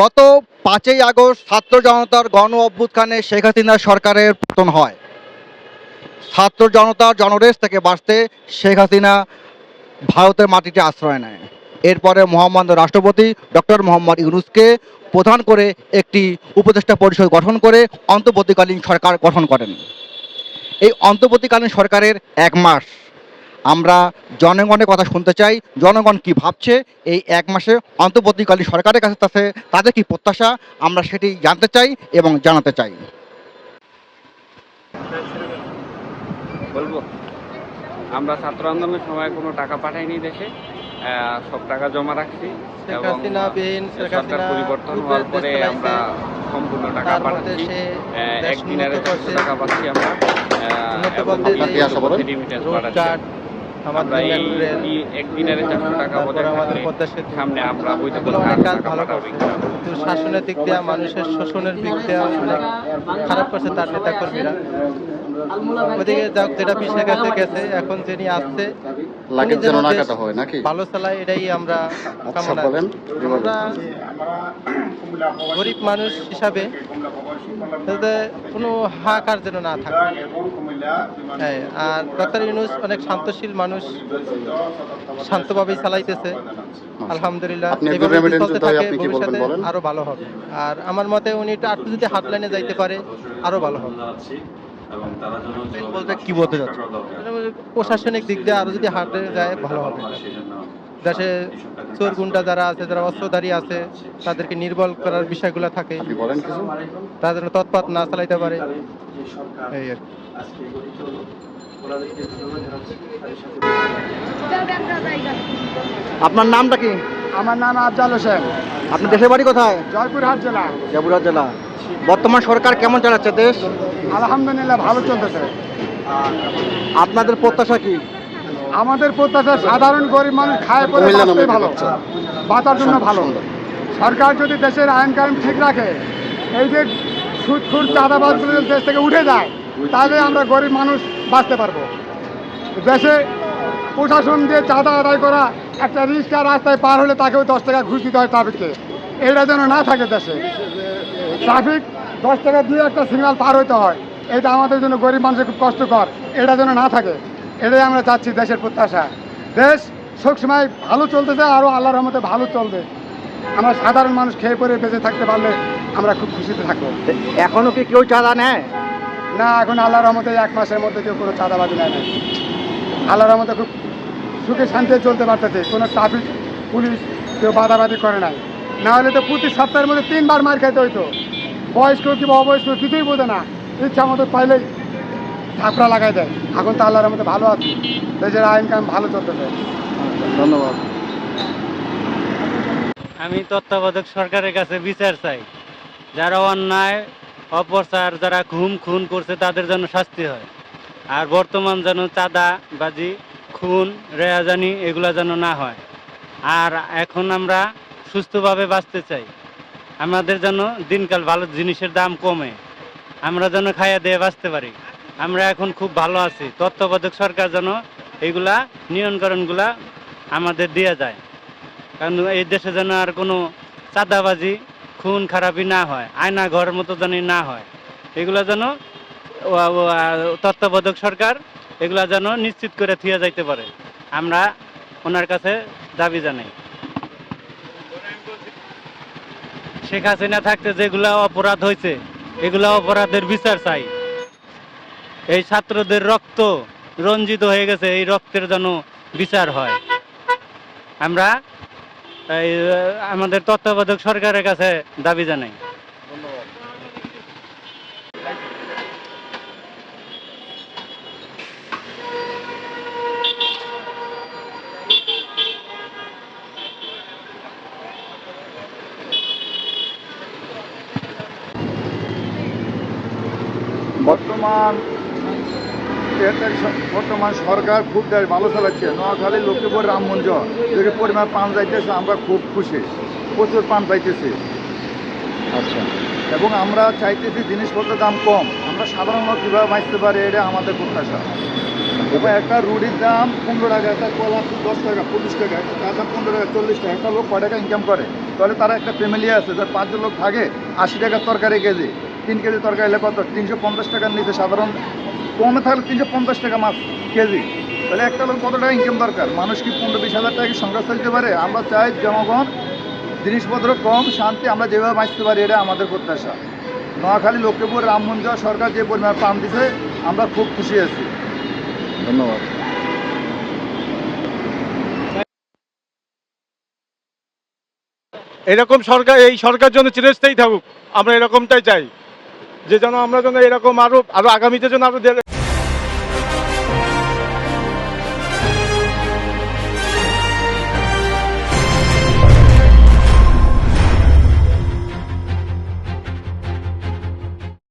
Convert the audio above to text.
গত পাঁচই আগস্ট ছাত্র জনতার গণ অভ্যুত্থানে শেখ হাসিনা সরকারের পতন হয়। ছাত্র জনতার জনরেশ থেকে বাঁচতে শেখ হাসিনা ভারতের মাটিতে আশ্রয় নেয়। এরপরে মোহাম্মদ রাষ্ট্রপতি ডক্টর মোহাম্মদ ইউনুসকে প্রধান করে একটি উপদেষ্টা পরিষদ গঠন করে অন্তর্বর্তীকালীন সরকার গঠন করেন। এই অন্তর্বর্তীকালীন সরকারের এক মাস আমরা জনগণের কথা শুনতে চাই জনগণ কি ভাবছে এই এক মাসে অন্তর্বর্তীকালীন সরকারের কাছে তাছে তাদের কি প্রত্যাশা আমরা সেটি জানতে চাই এবং জানাতে চাই। বলব? আমরা ছাত্র আন্দোলনের সময় কোনো টাকা পাঠাইনি দেশে সব টাকা জমা রাখছি এবং সরকার পরিবর্তন হওয়ার পরে আমরা সম্পূর্ণ টাকা পাঠাচ্ছি। একদিনের চারশো টাকা পাচ্ছি আমরা এবং পাঠাচ্ছি। আমার এই চারশো টাকা বজায় থাকলে সামনে কাজ ভালো কিন্তু শাসনের দিক দিয়ে মানুষের শোষণের দিক দিয়ে অনেক খারাপ করছে তার নেতা কর্মীরা। ওদিকে যাক যেটা পিছিয়ে গেছে গেছে এখন যিনি আসছে যেন না হয় নাকি? ভালো চালায় এটাই আমরা আচ্ছা কামনা আমরা গরিব মানুষ হিসাবে যাতে কোনো হাহাকার যেন না থাকে। হ্যাঁ আর ডক্টর ইউনুস অনেক শান্তশীল মানুষ শান্তভাবেই চালাইতেছে। আলহামদুলিল্লাহ ভবিষ্যতে আরও ভালো হবে। আর আমার মতে উনি একটু আরেকটু যদি হাট লাইনে যাইতে পারে আরও ভালো হবে। বলতে কি বলতে চাচ্ছেন? প্রশাসনিক দিক দিয়ে আরও যদি হাটে যায় ভালো হবে। দেশে চোর গুন্ডা যারা আছে যারা অস্ত্রধারী আছে তাদেরকে নির্বল করার বিষয়গুলো থাকে। আপনি বলেন তারা যেন তৎপাত না চালাইতে পারে। এই আর আপনার নামটা কি? আমার নাম আফজাল হোসেন। আপনার দেশের বাড়ি কোথায়? জয়পুরহাট জেলা। জয়পুরহাট জেলা। বর্তমান সরকার কেমন চালাচ্ছে দেশ? আলহামদুলিল্লাহ ভালো চলতেছে। আপনাদের প্রত্যাশা কি? আমাদের প্রত্যাশা সাধারণ গরিব মানুষ খায় পরে ভালো। বাঁচার জন্য ভালো। সরকার যদি দেশের আইন কানুন ঠিক রাখে এই যে সুদ খুর চাঁদাবাজগুলো যদি দেশ থেকে উঠে যায় তাহলে আমরা গরিব মানুষ বাঁচতে পারব। দেশে প্রশাসন দিয়ে চাঁদা আদায় করা একটা রিক্সা রাস্তায় পার হলে তাকেও দশ টাকা ঘুষ দিতে হয় ট্রাফিককে। এটা যেন না থাকে দেশে। ট্রাফিক দশ টাকা দিয়ে একটা সিগনাল পার হতে হয়। এটা আমাদের জন্য গরিব মানুষের খুব কষ্টকর। এটা যেন না থাকে। এটাই আমরা চাচ্ছি দেশের প্রত্যাশা। দেশ সবসময় ভালো চলতেছে আরও আল্লাহর রহমতে ভালো চলবে। আমরা সাধারণ মানুষ খেয়ে পরে বেঁচে থাকতে পারলে আমরা খুব খুশিতে থাকব। এখনও কি কেউ চাঁদা নেয়? না এখন আল্লাহর রহমতে এক মাসের মধ্যে কেউ কোনো চাঁদাবাজি নেয় না আল্লাহর রহমতে খুব সুখে শান্তিতে চলতে পারতেছে কোনো ট্রাফিক পুলিশ কেউ বাধাবাধি করে নাই। না হলে তো প্রতি সপ্তাহের মধ্যে তিনবার মার খাইতে হইতো। বয়স্ক কিংবা অবয়স্ক কিছুই বোঝে না ইচ্ছা মতো পাইলেই ঝাপড়া লাগাই দেয়। এখন তো আল্লাহর মধ্যে ভালো আছে। দেশের আইন কাম ভালো চলতেছে। ধন্যবাদ। আমি তত্ত্বাবধায়ক সরকারের কাছে বিচার চাই। যারা অন্যায় অপচার যারা ঘুম খুন করছে তাদের জন্য শাস্তি হয়। আর বর্তমান যেন চাঁদা বাজি খুন রেয়াজানি এগুলা যেন না হয়। আর এখন আমরা সুস্থভাবে বাঁচতে চাই। আমাদের যেন দিনকাল ভালো জিনিসের দাম কমে। আমরা যেন খাইয়া দিয়ে বাঁচতে পারি। আমরা এখন খুব ভালো আছি। তত্ত্বাবধায়ক সরকার যেন এইগুলা নিয়ন্ত্রণগুলা আমাদের দিয়ে যায়। কারণ এই দেশে যেন আর কোনো চাঁদাবাজি, খুন খারাপি না হয়, আয়না ঘর মতো যেন না হয়। এগুলা যেন তত্ত্বাবধায়ক সরকার এগুলা যেন নিশ্চিত করে থিয়া যাইতে পারে। আমরা ওনার কাছে দাবি জানাই। শেখ হাসিনা থাকতে যেগুলা অপরাধ হয়েছে এগুলা অপরাধের বিচার চাই। এই ছাত্রদের রক্ত রঞ্জিত হয়ে গেছে, এই রক্তের যেন বিচার হয়। আমরা আমাদের তত্ত্বাবধায়ক সরকারের কাছে দাবি জানাই। বর্তমান এটার বর্তমান সরকার খুব ভালো চালাচ্ছে। নোয়াখালী লক্ষ্মীপুর রাম মন্দির যদি পরিমাণ পান যাইতেছে আমরা খুব খুশি। প্রচুর পান পাইতেছি। আচ্ছা। এবং আমরা চাইতেছি জিনিসপত্রের দাম কম। আমরা সাধারণত কীভাবে বাঁচতে পারি এটা আমাদের প্রত্যাশা। এবং একটা রুটির দাম পনেরো টাকা একটা কলা দশ টাকা পঁচিশ টাকা একটা কাঁচা পনেরো টাকা চল্লিশ টাকা একটা লোক কয় টাকা ইনকাম করে? তাহলে তারা একটা ফ্যামিলি আছে যার পাঁচজন লোক থাকে আশি টাকার তরকারি কেজি। তিন কেজি তরকারি হলে কত? তিনশো পঞ্চাশ টাকার নিচে সাধারণ কমে থাকলে তিনশো পঞ্চাশ টাকা মাছ কেজি। তাহলে একটা লোক কত টাকা ইনকাম দরকার? মানুষ কি পনেরো বিশ হাজার টাকা সংসার চলতে পারে? আমরা চাই জনগণ জিনিসপত্র কম, শান্তি, আমরা যেভাবে বাঁচতে পারি, এটা আমাদের প্রত্যাশা। নোয়াখালী লক্ষ্মীপুর রামমঞ্জ সরকার যে পরিমাণ পাম দিছে, আমরা খুব খুশি আছি। ধন্যবাদ। এরকম সরকার, এই সরকার জন্য চিরস্থায়ী থাকুক। আমরা এরকমটাই চাই। যে যেন আমরা যেন এরকম আরও আরও আগামীতে যেন আরও দে-